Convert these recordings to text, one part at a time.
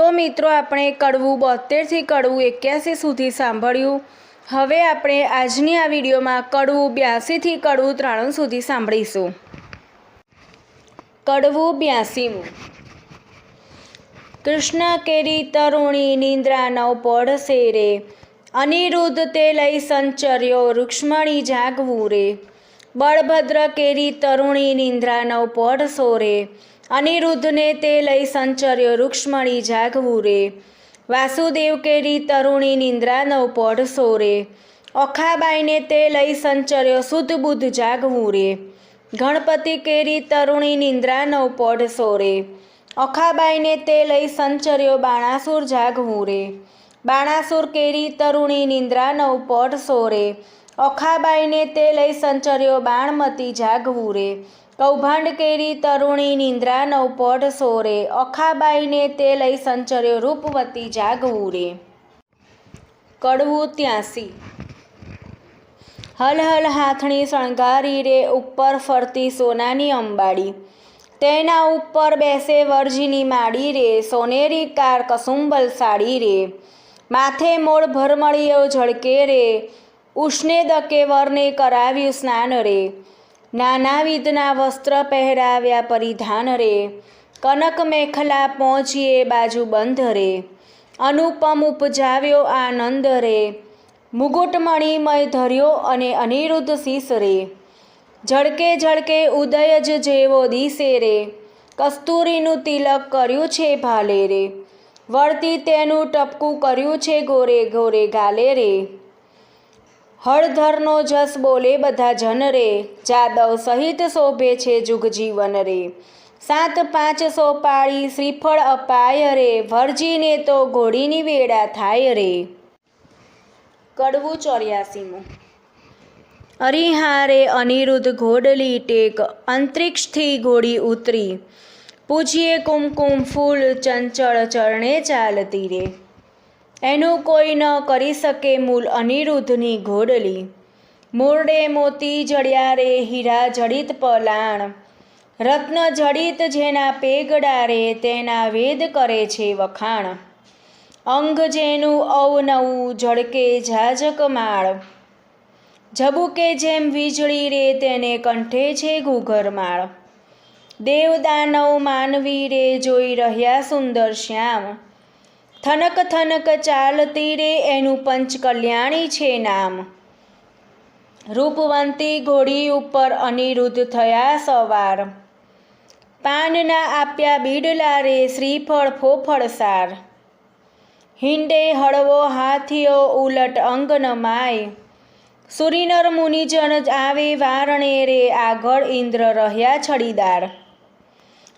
તો મિત્રો આપણે કડવું બોતેરથી કડવું એક્યાસી સુધી સાંભળ્યું. હવે આપણે આજની આ વિડીયોમાં કડવું બ્યાસીથી કડવું ત્રાણું સુધી સાંભળીશું. કડવું બ્યાસીમું. કૃષ્ણ કેરી તરુણી નિંદ્રા નવ પડશે રે અનિરુદ્ધ તે લઈ સંચર્યો રૂક્ષ્મણી જાગવું રે. બળભદ્ર કેરી તરુણી નિંદ્રા નવ પડશો રે અનિરુદ્ધને તે લઈ સંચર્યો રૂક્ષ્મણી જાગવું રે. વાસુદેવ કેરી તરુણી નિંદ્રા નવ સોરે. રે ઓખાબાઈને તે લઈ સંચર્યો શુદ્ધ બુદ્ધ જાગવું રે. ગણપતિ કેરી તરુણી નિંદ્રા નવ સોરે. રે અખાબાઈને તે લઈ સંચર્યો બાણાસુર જાગવું રે. બાણાસુર કેરી તરુણી નિંદ્રા નવ સોરે. રે અખાબાઈને તે લઈ સંચર્યો બાણમતી જાગવું રે. કૌભાંડ કેરી તરુણી નિંદ્રા નવપોઢ સોરે. અખાબાઈને તે લઈ સંચર્યો રૂપવતી જાગવું રે કડવું ત્યાસી. હલ હલ હાથણી શણગારી રે ઉપર ફરતી સોનાની અંબાડી. તેના ઉપર બેસે વરજીની માડી રે. સોનેરી કાર કસુંબલ સાડી રે. માથે મોળ ભરમળીઓ ઝળકે રે. ઉષ્ણે દકે વરને કરાવ્યું સ્નાન રે. નાનાવિધના વસ્ત્ર પહેરાવ્યા પરિધાન રે કનક મેખલા પહોંચીએ બાજુ બંધ રે અનુપમ ઉપજાવ્યો આનંદ રે મુગુટમણીમય ધર્યો અને અનિરુદ્ધ શીશ રે ઝળકે ઝળકે ઉદય જ જેવો દિશે રે કસ્તુરીનું તિલક કર્યું છે ભાલે રે વળતી તેનું ટપકું કર્યું છે ગોરે ગોરે ગાલે રે હળધરનો જસ બોલે બધા જન રે, જાદવ સહિત શોભે છે જુગ જીવન રે. સાત પાંચસો પાળી શ્રીફળ અપાય રે ભરજીને તો ઘોડીની વેડા થાય રે. કડવું ચોર્યાસીમું. અરિહારે અનિરુદ્ધ ઘોડલી ટેક અંતરિક્ષથી ઘોડી ઉતરી. પૂજ્યે કુમકુમ ફૂલ ચંચળ ચરણે ચાલતી રે. એનું કોઈ ન કરી શકે મૂલ અનિરુદ્ધની ઘોડલી. મોરડે મોતી જડ્યા રે હીરા જડિત પલાણ. રત્ન જડિત જેના પેગડા રે તેના વેદ કરે છે વખાણ. અંગ જેનું અવનવું જડકે ઝાઝક માળ. ઝબુકે જેમ વીજળી રે તેને કંઠે છે ઘૂઘરમાળ દેવદાનવ માનવી રે જોઈ રહ્યા સુંદર શ્યામ. થનક થનક ચાલતી રે એનું પંચ કલ્યાણી છે નામ. રૂપવંતી ઘોડી ઉપર અનિરુદ્ધ થયા સવાર. પાનના આપ્યા બીડલા રે શ્રીફળ ફોફળ સાર. હિંડે હળવો હાથીઓ ઉલટ અંગન માય. સુરીનર મુનિજન આવે વારણે રે આગળ ઇન્દ્ર રહ્યા છડીદાર.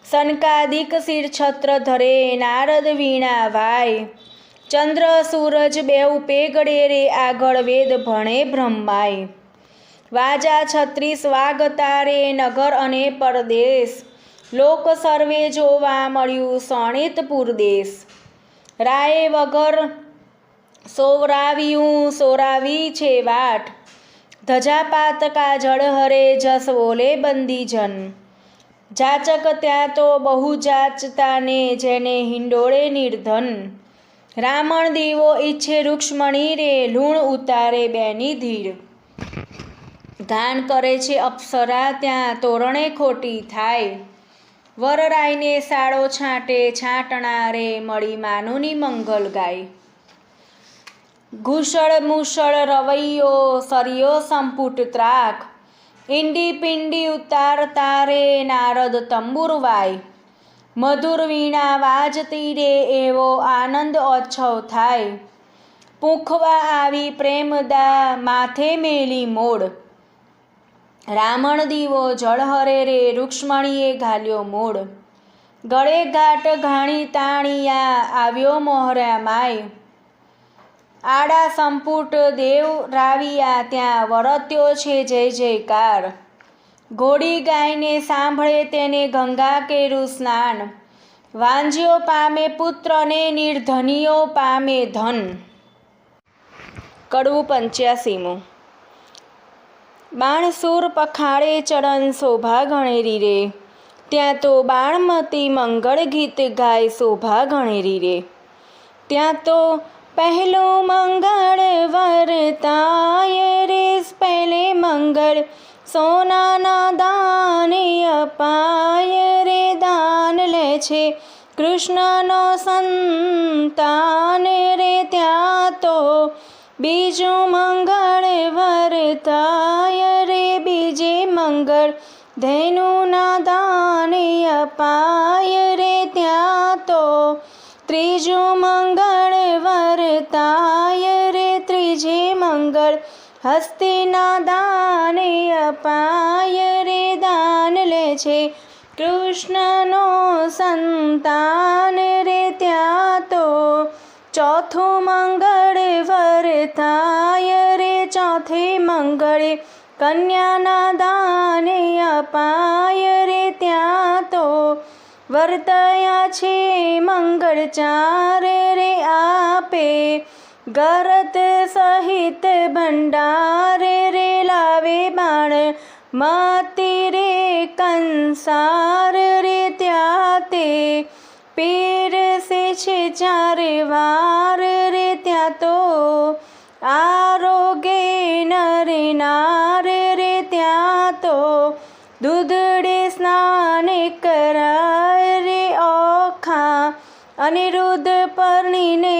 સનકાદિક શિર છત્ર ધરે, નારદ વીણા વાય. ચંદ્ર, સૂરજ બેઉ પેગડે રે, આગળ વેદ ભણે બ્રહ્માય. વાજા છત્રીસ વાગતા રે નગર અને પરદેશ. લોક સર્વે જોવા મળ્યું સણિતપુર દેશ રાય વગર સોવરાવ્યું, સોરાવી છે વાટ. ધજા પાતકા જળ હરે, જસ બોલે બંદીજન. જાચક ત્યાં તો બહુ જાચતાને જેને હિંડોળે નિર્ધન. રામણ દીવો ઈચ્છે રૂક્ષ્મણી રે, લૂણ ઉતારે બેની ધીર. ગાન કરે છે અપ્સરા, ત્યાં તોરણે ખોટી થાય. વરરાયને સાડો છાંટે, છાંટણા રે મળી માનુની મંગલ ગાય. ઘૂસળ મુસળ રવૈયો, સરિયો સંપુટ ત્રાક ઈંડી પિંડી ઉતાર તારે નારદ તંબુરવાય. મધુર વીણા વાજતી રે એવો આનંદ ઓછવ થાય. પૂંખવા આવી પ્રેમદા માથે મેલી મોડ રામણ દીવો જળહરે રે રૂક્ષ્મણીએ ઘાલ્યો મોડ ગળે ઘાટ ઘાણી તાણિયા આવ્યો મોહર્યા માય. આડા સંપુટ દેવ રાવિયા ત્યાં વરત્યો છે જય જયકાર. ઘોડી ગાયને સાંભળે તેને ગંગા કેરું સ્નાન. વાંજીઓ પામે પુત્રને નિર્ધનીઓ પામે ધન. કડવું પંચ્યાસીમું. બાણસુર પખાડે ચરણ શોભા ગણેરી રે. ત્યાં તો બાણમતી મંગળ ગીત ગાય શોભા ગણેરી રે. ત્યાં તો પહેલું મંગળ વરતાય રેસ, પહેલે મંગળ સોનાના દાને અપાય રે, દાન લે છે કૃષ્ણનો સંતાન રે, ત્યાં તો બીજું મંગળ વરતાય રે, બીજે મંગળ ધૈનુના દાને અપાય રે, ત્યાં તો ત્રીજું મંગળ વરતાય રે, ત્રીજે મંગળ હસ્તીના દાને અપાય રે, દાન લે છે. કૃષ્ણનો સંતાન રે, ત્યાં તો ચોથું મંગળ વરતાય રે, ચોથે મંગળે કન્યાના દાને અપાય વર્તયા છે મંગળ ચાર રે આપે, ગરત સહિત ભંડાર રે લાવે બાણ, માતી રે કંસાર રે ત્યાં તે પીરસે છે ચાર વાર રે ત્યાં તો આરોગે નર નાર રે ત્યાં તો, દૂધડે સ્નાન કરાય રે ઓખા અનિરુદ્ધ પરણીને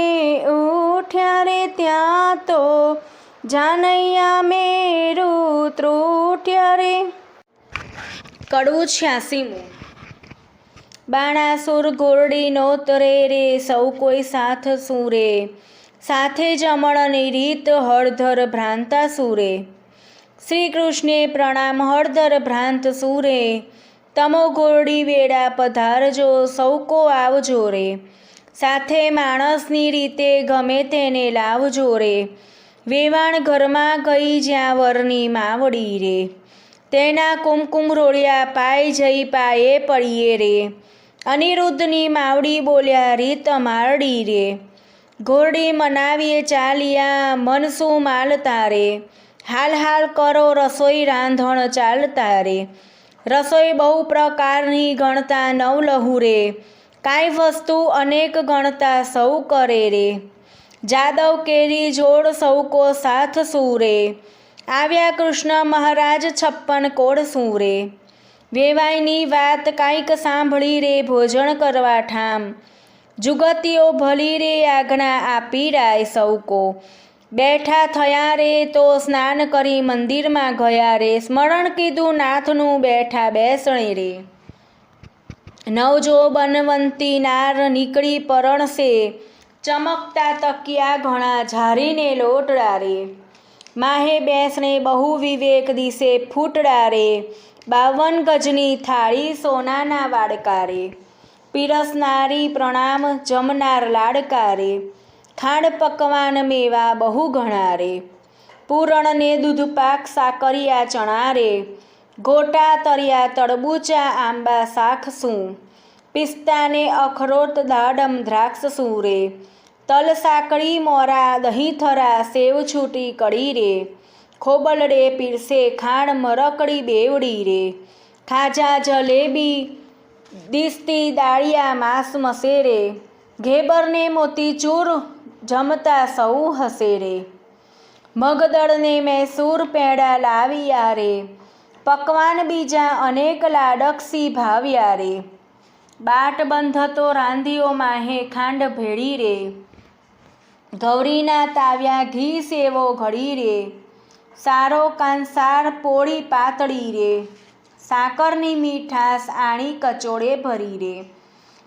ઉઠ્યા રે ત્યાં તો જાનૈયા મેરું ત્રુઠ્યા રે. કડવું છ્યાસીમું. બાણાસુર ઘોરડીનો તરે રે સૌ કોઈ સાથ સુરે સાથે જ અમળની રીત હળધર ભ્રાંતા સુરે શ્રી કૃષ્ણે પ્રણામ હળધર ભ્રાંત સુરે તમો ઘોરડી વેડા પધારજો સૌકો આવજો રે. સાથે માણસની રીતે ગમે તેને લાવજો રે. વેવાણ ઘરમાં ગઈ જ્યાં વરની માવડી રે. તેના કુમકુમ રોળિયા પાય જઈ પાયે પડીએ રે. અનિરુદ્ધની માવડી બોલ્યા, રીત મારડી રે. ઘોરડી મનાવીએ ચાલ્યા મનસું માલતા રે? હાલ હાલ કરો રસોઈ રાંધણ ચાલતા રે. રસોઈ બહુ પ્રકારની ગણતા નવ લહુ રે. કાંઈ વસ્તુ અનેક ગણતા સૌ કરે રે. જાદવ કેરી જોડ સૌ કો સાથ સૂરે આવ્યા કૃષ્ણ મહારાજ છપ્પન કોડ સૂરે વેવાયની વાત કાંઈક સાંભળી રે ભોજન કરવા ઠામ. જુગતીઓ ભલી રે, આજ્ઞા આપી રાય સૌ કો બેઠા થયા રે તો સ્નાન કરી મંદિરમાં ગયા રે. સ્મરણ કીધું નાથનું, બેઠા બેસણી રે. નવજો બનવંતી નાર નીકળી પરણશે. ચમકતા તકિયા ઘણા ઝારીને લોટડા રે. માહે બેસણે બહુ વિવેક દિશે ફૂટડા રે. બાવન ગજની થાળી સોનાના વાડકારે પીરસનારી પ્રણામ જમનાર લાડકા રે. ખાંડ પકવાન મેવા બહુ ઘણા રે. પૂરણને દૂધ પાક સાકરિયા ચણા રે. ગોટા તરિયા તડબૂચા આંબા શાક શું? પિસ્તાને અખરોટ દાડમ દ્રાક્ષ શું રે? તલ સાકળી મોરા દહીં થરા સેવ છૂટી કડી રે. ખોબલડે પીરસે ખાણ મરકડી બેવડી રે. ખાજા જલેબી દિસ્તી દાળિયા માંસ મસેરે ઘેબરને મોતીચૂર જમતા સૌ હસે રે મગદળને મૈસૂર પેડા લાવ્યા રે પકવાન બીજા અનેક લાડકસી ભાવ્યા રે બાટ બંધતો રાંધીઓ માહે ખાંડ ભેળી રે ગૌરીના તાવ્યા ઘી સેવો ઘડી રે સારો કાંસાર પોળી પાતળી રે સાકરની મીઠાશ આણી કચોળે ભરી રે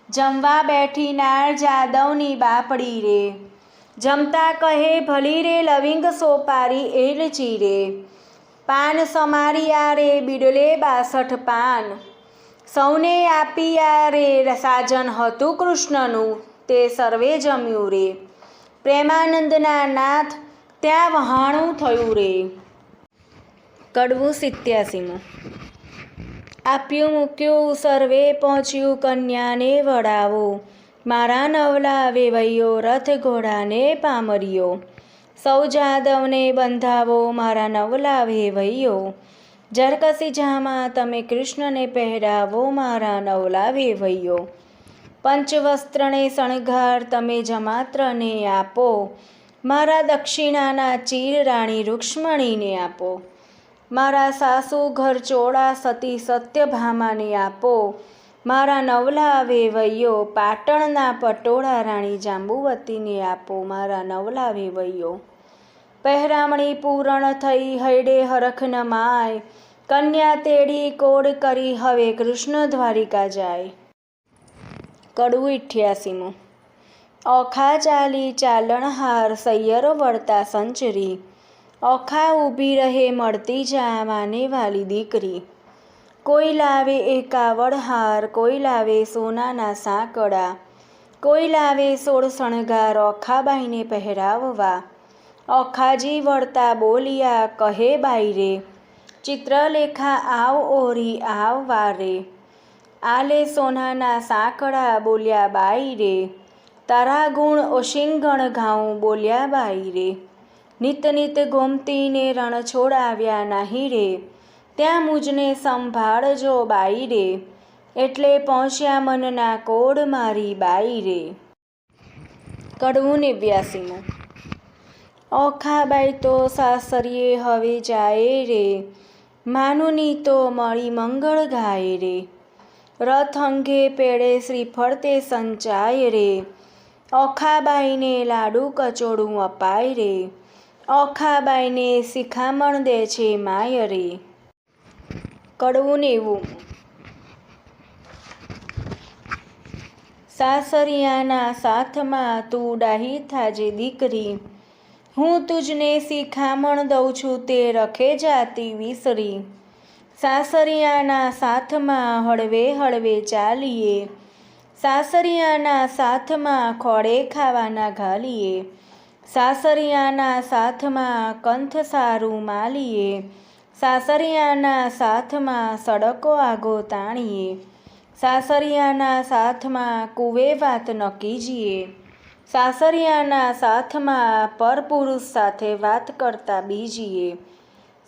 જમવા બેઠી નાળ જાદવની બાપડી રે જમતા કહે ભલી રે લવિંગ સોપારી એલચી રે પાન સમારિયા રે બિડલે બાસઠ પાન. સૌને આપિયા રે સાજન હતું કૃષ્ણનું, તે સર્વે જમ્યું રે. પ્રેમાનંદના નાથ, ત્યાં વહાણું થયું રે. કડવું સિત્યાસીમું. આપ્યું, મૂક્યું, સર્વે પહોંચ્યું, કન્યાને વડાવો મારા નવલા વેવૈયો રથ ઘોડાને પામર્યો. સૌ જાદવને બંધાવો મારા નવલા વેવૈયો જરકસી જામાં તમે કૃષ્ણને પહેરાવો મારા નવલા વેવૈયો પંચવસ્ત્રને શણગાર તમે જમાત્રને આપો. મારા દક્ષિણાના ચીર રાણી રૂક્ષ્મણીને આપો. મારા સાસુ ઘર ચોળા સતી સત્યભામાને આપો. મારા નવલા વેવૈયો પાટણના પટોળા રાણી જાંબુવતીને આપો, મારા નવલા વેવૈયો. પહેરામણી પૂરણ થઈ હૈડે હરખ ન માય કન્યા તેડી કોડ કરી હવે કૃષ્ણ દ્વારિકા જાય. કડવું ઇઠ્યાસીમું. ઓખા ચાલી ચાલણહાર સૈયરો વળતા સંચરી, ઓખા ઊભી રહે મળતી જા માને વાલી દીકરી. કોઈ લાવે એકાવડ હાર, કોઈ લાવે સોનાના સાંકડા કોઈ લાવે સોળ શણગાર ઓખાબાઈને પહેરાવવા. ઓખાજી વળતા બોલિયા, કહે બાઈ રે ચિત્રલેખા આવ ઓરી, આવ વારે. આલે સોનાના સાંકડા બોલ્યા બાઈ રે તારા ગુણ ઓશિંગણ ઘાઉં બોલ્યા બાઈ રે નિત નિત ગોમતીને રણ છોડાવ્યા નહીં રે ત્યાં મુજને સંભાળજો બાઈ રે એટલે પહોંચ્યા મનના કોડ મારી બાઈ રે કડવું નેવ્યાસીમું ઓખાબાઈ તો સાસરીએ હવે જાય રે, માનુની તો મળી મંગળ ગાય રે. રથ અંગે પેડે શ્રીફળ તે સંચાય રે. ઓખાબાઈને લાડુ કચોડું અપાય રે. ઓખાબાઈને શિખામણ દે છે માય રે. કડવું નેવું સાસરિયાના સાથમાં તું ડાહી થાજે દીકરી. હું તુજને શિખામણ દઉં છું તે રખે જાતી વિસરી. સાસરિયાના સાથમાં હળવે હળવે ચાલીએ. સાસરિયાના સાથમાં ખોળે ખાવાના ઘાલીએ. સાસરિયાના સાથમાં કંથ સારું માલીએ. સાસરિયાના સાથમાં સડકો આગો તાણીએ. સાસરિયાના સાથમાં કુવે વાત નકીજીએ સાસરિયાના સાથમાં પરપુરુષ સાથે વાત કરતા બીજીએ.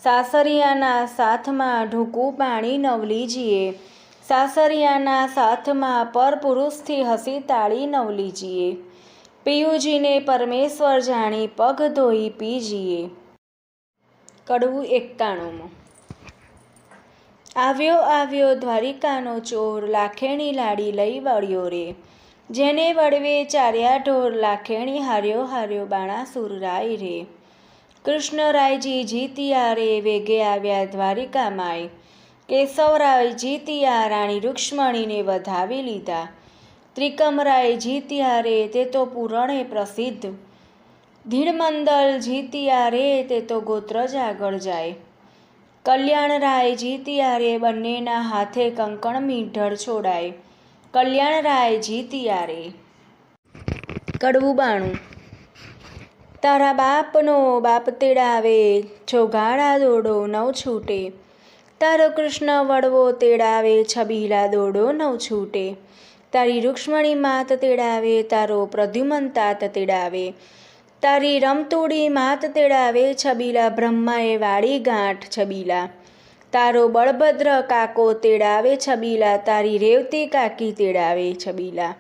સાસરિયાના સાથમાં ઢૂકું પાણી નવલીજીએ સાસરિયાના સાથમાં પરપુરુષથી હસી તાળી નવલીજીએ પિયુજીને પરમેશ્વર જાણી પગ ધોઈ પીજીએ કડવું એકતાણુંમાં આવ્યો આવ્યો દ્વારિકાનો ચોર લાખેણી લાડી લઈ વળ્યો રે. જેને વળવે ચાર્યા ઢોર લાખેણી હાર્યો હાર્યો બાણાસુર રાય રે. કૃષ્ણરાયજી જીતિયા રે વેગે આવ્યા દ્વારિકામાય. કેશવરાય જીતિયા રાણી રૂક્ષ્મણીને વધાવી લીધા. ત્રિકમરાય જીતિયા રે તે તો પુરણે પ્રસિદ્ધ. ધીણમંદલ જીતિયા રે તે તો ગોત્ર જ આગળ જાય. કલ્યાણરાય જીતિયા રે બંનેના હાથે કંકણ મીઢળ છોડાય. કલ્યાણરાય જીતિયા રે. કડવું બાણું. તારા બાપનો બાપ તેડાવે છોગાડા દોડો નવ છૂટે. તારો કૃષ્ણ વડવો તેડાવે, છબીલા દોડો નવ છૂટે. તારી રૂક્ષ્મણી માત તેડાવે, તારો પ્રદ્યુમન તાત તેડાવે. તારી રમતોડી માત તેડાવે છબીલા, બ્રહ્માએ વાળી ગાંઠ છબીલા. તારો બળભદ્ર કાકો તેડાવે છબીલા, તારી રેવતી કાકી તેડાવે છબીલા.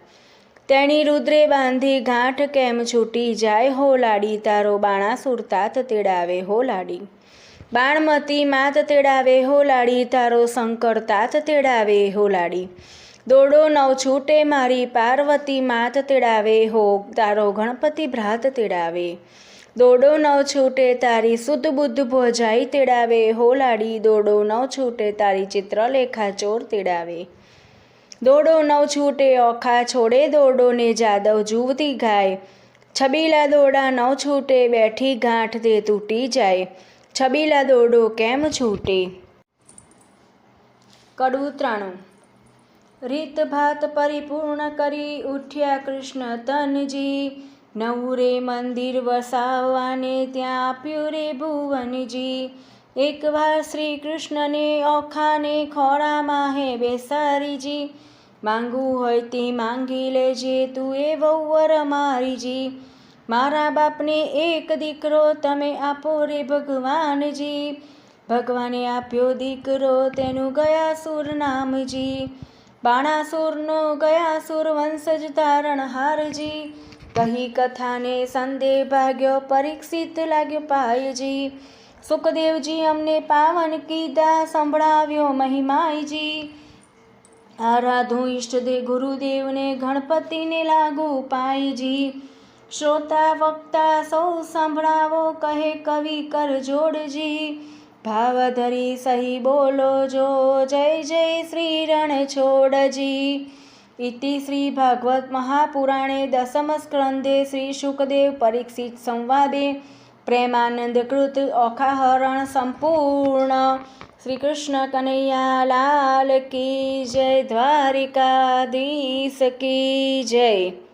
તેણી રુદ્રે બાંધી ગાંઠ કેમ છૂટી જાય હો લાડી, તારો બાણાસુર તાત તેડાવે હો લાડી. બાણમતી માત તેડાવે હો લાડી, તારો શંકર તાત તેડાવે હો લાડી. દોડો નવ છૂટે મારી પાર્વતી માત તેડાવે હો તારો ગણપતિ ભ્રાત તેડાવે. દોડો નવ છૂટે તારી શુદ્ધ બુદ્ધ ભોજાઈ તેડાવે હો લાડી દોડો નવ છૂટે તારી ચિત્રલેખા ચોર તેડાવે. દોડો નવ છૂટે ઓખા છોડે દોડો ને જાદવ જુવતી ગાય. છબીલા દોડા નવ છૂટે બેઠી ગાંઠ તે તૂટી જાય. છબીલા દોડો કેમ છૂટે? કડવું ત્રાણું રીત ભાત પરિપૂર્ણ કરી ઉઠ્યા કૃષ્ણ તનજી. નવું રે મંદિર વસાવવાને ત્યાં આપ્યું રે ભુવનજી. એકવાર શ્રી કૃષ્ણને ઓખાને ખોળામાં હે બેસારીજી. માંગવું હોય તે માંગી લેજે તું એ વહુવર મારીજી. મારા બાપને એક દીકરો તમે આપો રે ભગવાનજી. ભગવાને આપ્યો દીકરો તેનું ગયા સુર નામજી. બાણાસુરનો ગયા સુર વંશજ તારણહારજી કહી કથાને સંદેહ ભાગ્યો પરીક્ષિત લાગ્યો પાયજી. સુખદેવજી અમને પાવન કીધા સંભળાવ્યો મહિમાયજી. આરાધું ઈષ્ટદેવ ગુરુદેવને ગણપતિને લાગુ પાયજી. શ્રોતા વક્તા સૌ સંભળાવો કહે કવિ કર જોડજી. ભાવધરી સહી બોલો જો, જય જય શ્રી રણ છોડજી. ઇતિ શ્રી ભાગવત મહાપુરાણે દસમ સ્કંદે શ્રી શુકદેવ પરીક્ષિત સંવાદે પ્રેમાનંદકૃત ઓખાહરણ સંપૂર્ણ. શ્રી કૃષ્ણ કનૈયા લાલ કી જય, દ્વારિકાધીશ કી જય.